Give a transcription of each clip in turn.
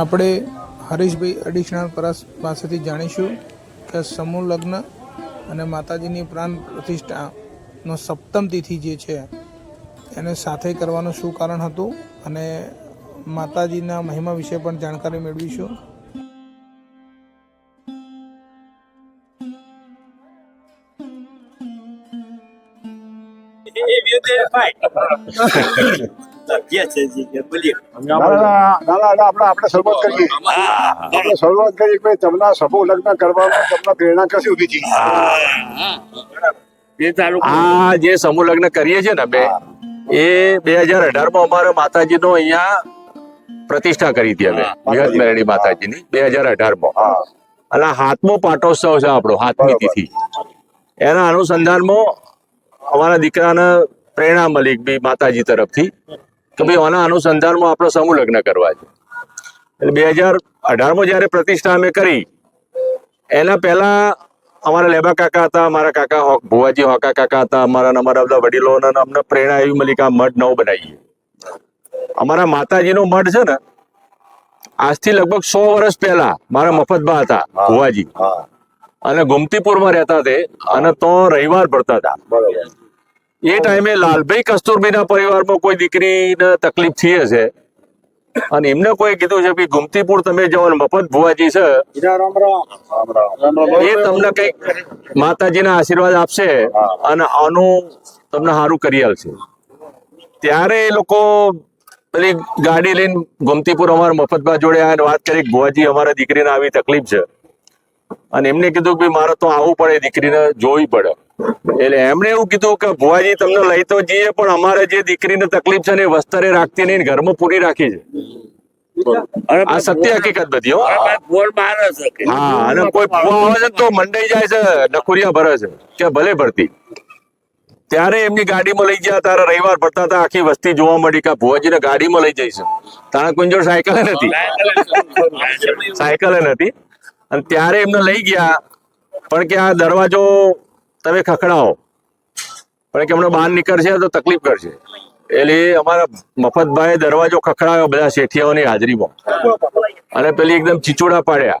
આપણે હરીશભાઈ એડિશનલ પરસ પાસેથી જાણીશું કે સમૂહ લગ્ન અને માતાજીની પ્રાણ પ્રતિષ્ઠાનો સપ્તમ તિથિ જે છે એને સાથે કરવાનું શું કારણ હતું અને માતાજીના મહિમા વિશે પણ જાણકારી મેળવીશું. ના, ના, ના, ના, ના, આપણે આપણે શરૂઆત કરીએ. આપણે શરૂઆત કરીએ કે તમને સમૂહ લગ્ન કરવામાં તમને પ્રેરણા કશી ઊભી થઈ? આ જે સમૂહ લગ્ન કરીએ છીએ ને બે એ બે હજાર અઢારમાં અમારે માતાજીનો અહીંયા પ્રતિષ્ઠા કરી હતી અમે વિહત મેરડી માતાજીની બે હજાર અઢારમાં અને આ હાથમો પાટોત્સવ છે આપણો હાથમી તિથિ. એના અનુસંધાનમાં અમારા દીકરાને પ્રેરણા મળી બી માતાજી તરફથી. કે ભાઈ આના અનુસંધાનમાં આપણે સમૂહ લગ્ન કરવા છે. એટલે બે હજાર અઢારમાં જ્યારે પ્રતિષ્ઠા અમે કરી એના પહેલાં અમારા લેબા કાકા હતા અમારા કાકા હોક ભુવાજી હોકા કાકા હતા અમારા અમારા બધા વડીલો અમને પ્રેરણા એવી મળી કે આ મઠ નવો બનાવીએ. અમારા માતાજીનો મઠ છે ને આજથી લગભગ સો વર્ષ પહેલા મારા મફતબા હતા ભુવાજી. અને ગોમતીપુરમાં રહેતા તે અને તો રવિવાર ભરતા હતા. બરોબર. એ ટાઈમે લાલભાઈ કસ્તુરબીના પરિવારમાં કોઈ દીકરીને તકલીફ થઈ હશે. અને એમને કોઈ કીધું છે કે ગુમતીપુર તમે જાઓ ને મફત ભુવાજી છે. એ તમને કંઈક માતાજીના આશીર્વાદ આપશે અને આનું તમને સારું કરી આવશે ત્યારે એ લોકો પેલી ગાડી લઈને ગોમતીપુર અમારા મફતબા જોડે આવીને વાત કરી ભુવાજી, અમારા દીકરીને આવી તકલીફ છે. અને એમને કીધું કે મારે તો આવવું પડે, દીકરીને જોવી પડે. એટલે એમણે એવું કીધું કે ભુવાજી તમને લઈ તો જઈએ પણ અમારે જે દીકરીને તકલીફ છે ને એ વસ્તરે રાખતી નહીં ઘરમાં પૂરી રાખી છે. આ સત્ય હકીકત બધી હા. અને કોઈ ફુવા આવે છે તો મંડાઈ જાય છે નખુરિયા ભરે છે કે ભલે ભરતી. ત્યારે એમની ગાડીમાં લઈ ગયા તારા રવિવાર ભરતા હતા આખી વસ્તી જોવા મળી કે ભુવાજીને ગાડીમાં લઈ જઈશ. તારા કોઈ જોડે સાયકલ નથી. સાયકલ નથી. અને ત્યારે એમને લઈ ગયા. પણ કે આ દરવાજો તમે ખખડાવો. પણ કે હમણાં બહાર નીકળશે તો તકલીફ કરશે. એટલે અમારા મફતભાઈ દરવાજો ખખડાવ્યો બધા શેઠિયાઓની હાજરીમાં. અને પેલી એકદમ ચીચોડા પાડ્યા.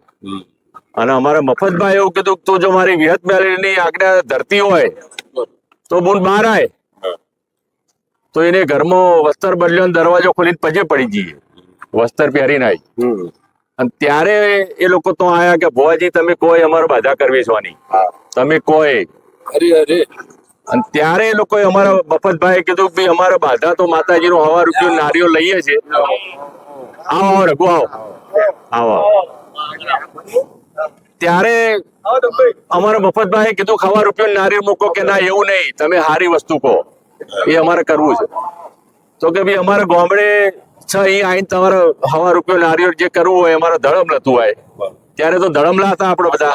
અને અમારા મફતભાઈ એવું કીધું કે તું જો મારી વિહત બેલેની આજ્ઞા ધરતી હોય તો બુન બહાર આય. તો એને ઘરમાં વસ્ત્ર બદલ્યો દરવાજો ખોલીને પજે પડી જઈએ વસ્ત્ર પહેરીને આવી. અને ત્યારે એ લોકો તો આયા કે ભોવાજી તમે કોઈ અમારે બાધા કરવી છવાની તમે કોઈ અને ત્યારે એ લોકોએ અમારા મફતભાઈ કીધું કે અમારે બાધા તો માતાજીનો હવા રૂપિયો નારીઓ લઈએ છે. આવો આવો, રઘુ, આવો. આવો ત્યારે અમારા મફતભાઈ કીધું ખવા રૂપિયો નારિયેળ મૂકો કે ના, એવું નહીં. તમે સારી વસ્તુ કહો. એ અમારે કરવું છે. તો કે ભાઈ અમારે ગામડે છે, અહીં આવીને તમારે હવા રૂપિયો નારીઓ જે કરવું હોય, અમારે ધડમ નતું હોય. ત્યારે તો ધડમલા હતા આપણે બધા.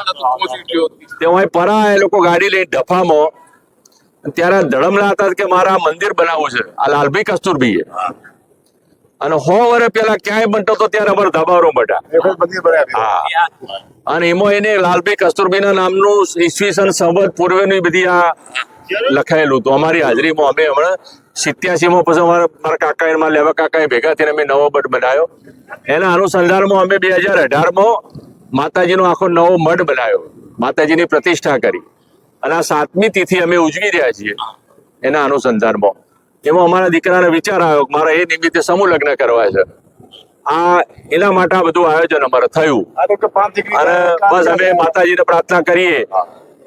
તે અહીં પરા એ લોકો ગાડી લઈ ઢફામાં ત્યારે ધડમલા હતા કે મારા મંદિર બનાવવું છે આ લાલભાઈ કસ્તુરભાઈએ અને હો વર્ષ પેલા ક્યાંય બનતો તો ત્યારે અમારે ધબારો બટા બધી અને એમાં એને લાલભાઈ કસ્તુરબીના નામનું ઈસવીસન સંવત પૂર્વેની બધી આ લખાયેલું હતું. અમારી હાજરીમાં અમે હમણાં સિત્યાસી માં પછી અમારા મારા કાકા મારા લેવા કાકાએ ભેગા થઈને અમે નવો બટ બનાવ્યો. એના અનુસંધાનમાં અમે બે હજાર અઢારમાં માતાજીનો આખો નવો મઠ બનાવ્યો. માતાજીની પ્રતિષ્ઠા કરી. અને આ સાતમી તિથિ અમે ઉજવી રહ્યા છીએ એના અનુસંધાનમાં. એમાં અમારા દીકરાને વિચાર આવ્યો કે મારે એ નિમિત્તે સમૂહ લગ્ન કરવા છે. આ એના માટે આ બધું આયોજન અમારે થયું. અને બસ અમે માતાજીને પ્રાર્થના કરીએ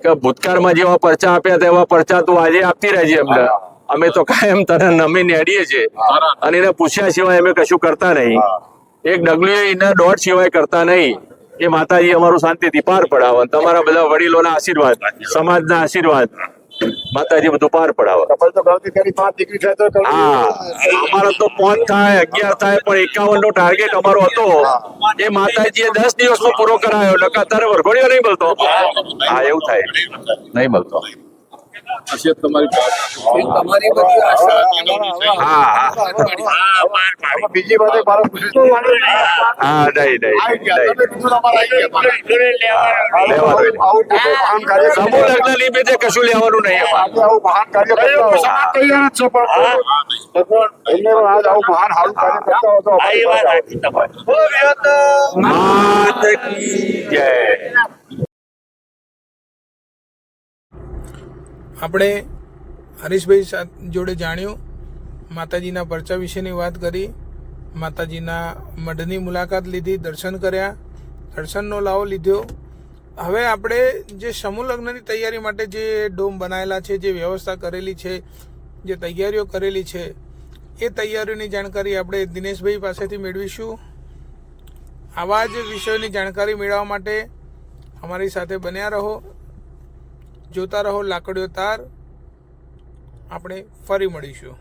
કે ભૂતકાળમાં જેવા પરચા આપ્યા તેવા પરચા તું આજે આપતી રહેજે અમને. અમે તો કાયમ તને નમી નેડીએ છીએ. અને એને પૂછ્યા સિવાય અમે કશું કરતા નહીં. એક ડગલું એના દોઢ સિવાય કરતા નહીં. એ માતાજી અમારું શાંતિથી પાર પડાવો તમારા બધા વડીલોના આશીર્વાદ સમાજના આશીર્વાદ માતાજી બધું પાર પડાવે. હા અમારો તો પાંચ થાય અગિયાર થાય પણ એકાવન નો ટાર્ગેટ અમારો હતો. એ માતાજીએ દસ દિવસમાં પૂરો કરાયો નકા તારે વરઘોડિયો નહીં મળતો. હા એવું થાય. નહીં મળતો. હશે તમારી તમારી બધી આશા હા હા આમાં બીજી મારે હા નહીં કશું લેવાનું નહીં આવું મહાન કાર્ય તૈયાર જ છે પણ આજ આવું મહાન સારું કાર્ય કરતા જય આપણે હરીશભાઈ જોડે જાણ્યું, માતાજીના પરચા વિશેની વાત કરી, માતાજીના મઢની મુલાકાત લીધી, દર્શન કર્યા, દર્શનનો લાવો લીધો. હવે આપણે જે સમૂહ લગ્નની તૈયારી માટે જે ડોમ બનાવેલા છે, જે વ્યવસ્થા કરેલી છે, જે તૈયારીઓ કરેલી છે, એ તૈયારીઓની જાણકારી આપણે દિનેશભાઈ પાસેથી મેળવીશું. આવા જ વિષયોની જાણકારી મેળવવા માટે અમારી સાથે બન્યા રહો. જોતા રહો લાકડીઓ તાર. આપણે ફરી મળીશું.